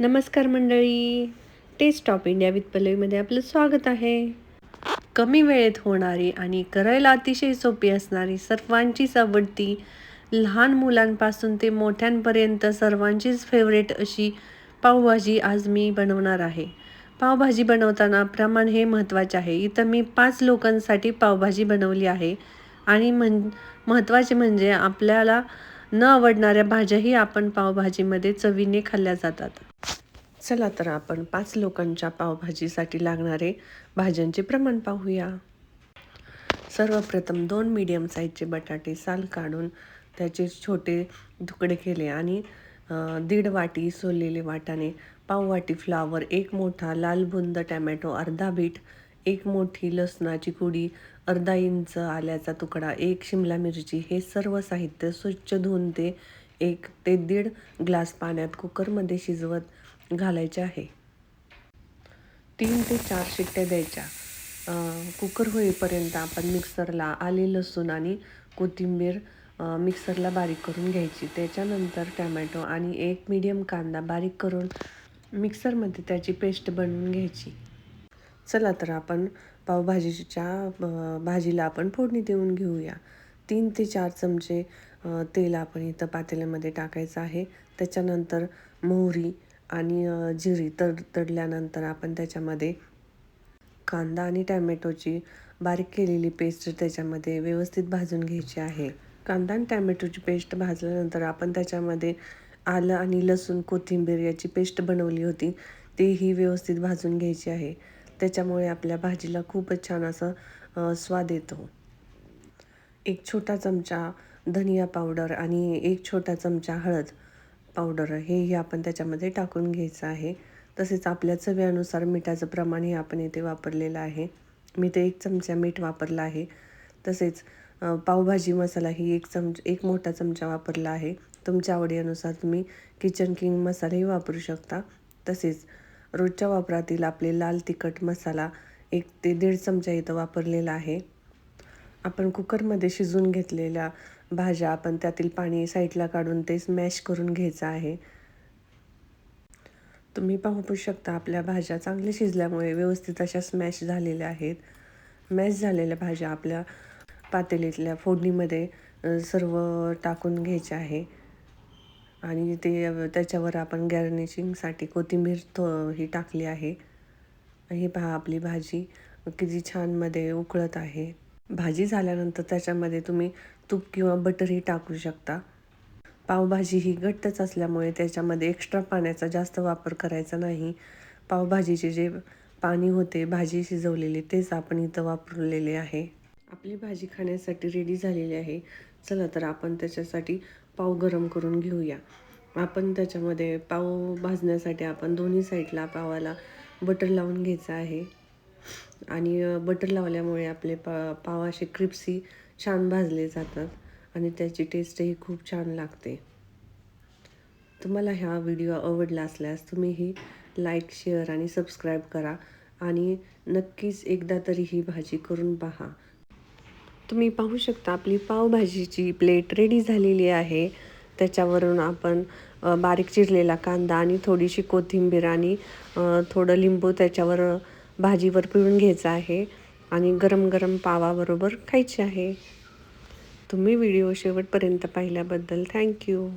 नमस्कार मंडळी. Taste of India with पल्लवीमध्ये आपलं स्वागत आहे. कमी वेळेत होणारी आणि करायला अतिशय सोपी असणारी सर्वांचीच आवडती लहान मुलांपासून ते मोठ्यांपर्यंत सर्वांचीच फेवरेट अशी पावभाजी आज मी बनवणार आहे. पावभाजी बनवताना प्रमाण हे महत्त्वाचे आहे. इथं मी पाच लोकांसाठी पावभाजी बनवली आहे. आणि म्हण महत्त्वाचे म्हणजे आपल्याला न आवडणाऱ्या भाज्याही आपण पावभाजीमध्ये चवीने खाल्ल्या जातात. चला तर आपण पाच लोकांच्या पावभाजीसाठी लागणारे भाज्यांचे प्रमाण पाहूया. सर्वप्रथम दोन मीडियम साईजचे बटाटे साल काढून त्याचे छोटे तुकडे केले आणि दीड वाटी सोललेले वाटाणे पाव वाटी फ्लावर एक मोठा लाल बुंद टॅमॅटो अर्धा बीट एक मोठी लसणाची कुडी अर्धा इंच आल्याचा तुकडा एक शिमला मिरची हे सर्व साहित्य स्वच्छ धुवून ते एक ते दीड ग्लास पाण्यात कुकरमध्ये शिजवत घालायचे आहे. तीन ते चार शिट्ट्या द्यायच्या. कुकर होईपर्यंत आपण मिक्सरला आले लसूण आणि कोथिंबीर मिक्सरला बारीक करून घ्यायची. त्याच्यानंतर टॅमॅटो आणि एक मीडियम कांदा बारीक करून मिक्सरमध्ये त्याची पेस्ट बनवून घ्यायची. चला तर आपण पावभाजीच्या भाजीला आपण फोडणी देऊन घेऊया. तीन ते चार चमचे तेल आपण इथं पातेल्यामध्ये टाकायचं आहे. त्याच्यानंतर मोहरी आणि जिरी तड तडल्यानंतर आपण त्याच्यामध्ये कांदा आणि टॅमॅटोची बारीक केलेली पेस्ट त्याच्यामध्ये व्यवस्थित भाजून घ्यायची आहे. कांदा आणि टॅमॅटोची पेस्ट भाजल्यानंतर आपण त्याच्यामध्ये आलं आणि लसूण कोथिंबीर याची पेस्ट बनवली होती. तीही व्यवस्थित भाजून घ्यायची आहे. त्याच्यामुळे आपल्या भाजीला खूपच छान असं स्वाद येतो. एक छोटा चमचा धनिया पावडर आणि एक छोटा चमचा हळद पावडर हेही आपण त्याच्यामध्ये टाकून घ्यायचं आहे. तसेच आपल्या चव्यानुसार मिठाचं प्रमाण हे आपण इथे वापरलेलं आहे. मी ते एक चमचा मीठ वापरला आहे. तसेच पावभाजी मसाला ही एक चमच एक मोठा चमचा वापरला आहे. तुमच्या आवडीनुसार तुम्ही किचन किंग मसालाही वापरू शकता. तसेच रोजच्या वापरातील आपले लाल तिखट मसाला एक ते दीड चमचा इथं वापरलेला आहे. आपण कुकरमध्ये शिजून घेतलेल्या भाज्या आपण त्यातील पाणी साईडला काढून ते स्मॅश करून घ्यायचं आहे. तुम्ही पाहू शकता आपल्या भाज्या चांगल्या शिजल्यामुळे व्यवस्थित अशा स्मॅश झालेल्या आहेत. मॅश झालेल्या भाज्या आपल्या पातेलीतल्या फोडणीमध्ये सर्व टाकून घ्यायच्या आहे. आणि ते त्याच्यावर आपण गॅर्निशिंगसाठी कोथिंबीर थो ही टाकली आहे. ही पहा आपली भाजी किती छानमध्ये उकळत आहे. भाजी झाल्यानंतर त्याच्यामध्ये तुम्ही तूप किंवा बटरही टाकू शकता. पावभाजी ही घट्टच असल्यामुळे त्याच्यामध्ये एक्स्ट्रा पाण्याचा जास्त वापर करायचा नाही. पावभाजीचे जे पाणी होते भाजी शिजवलेली तेच आपण इथं वापरलेले आहे. आपली भाजी खाण्यासाठी रेडी झालेली आहे. चला तर आपण त्याच्यासाठी पाव गरम करून घेऊया. आपण त्याच्यामध्ये पाव भाजण्यासाठी आपण दोन्ही साईडला पावाला बटर लावून घ्यायचं आहे. आणि बटर लावल्यामुळे आपले पा पाव असे क्रिप्सी छान भाजले जातात आणि त्याची टेस्टही खूप छान लागते. तुम्हाला हा व्हिडिओ आवडला असल्यास तुम्हीही लाईक शेअर आणि सबस्क्राईब करा आणि नक्कीच एकदा तरी ही भाजी करून पहा. तुम्ही पाहू शकता आपली पावभाजीची प्लेट रेडी झालेली आहे. त्याच्यावरून आपण बारीक चिरलेला कांदा आणि थोडीशी कोथिंबीर आणि थोडं लिंबू त्याच्यावर भाजीवर पिळून घ्यायचं आहे आणि गरम गरम पावाबरोबर खायचे आहे. तुम्ही व्हिडिओ शेवटपर्यंत पाहिल्याबद्दल थँक्यू.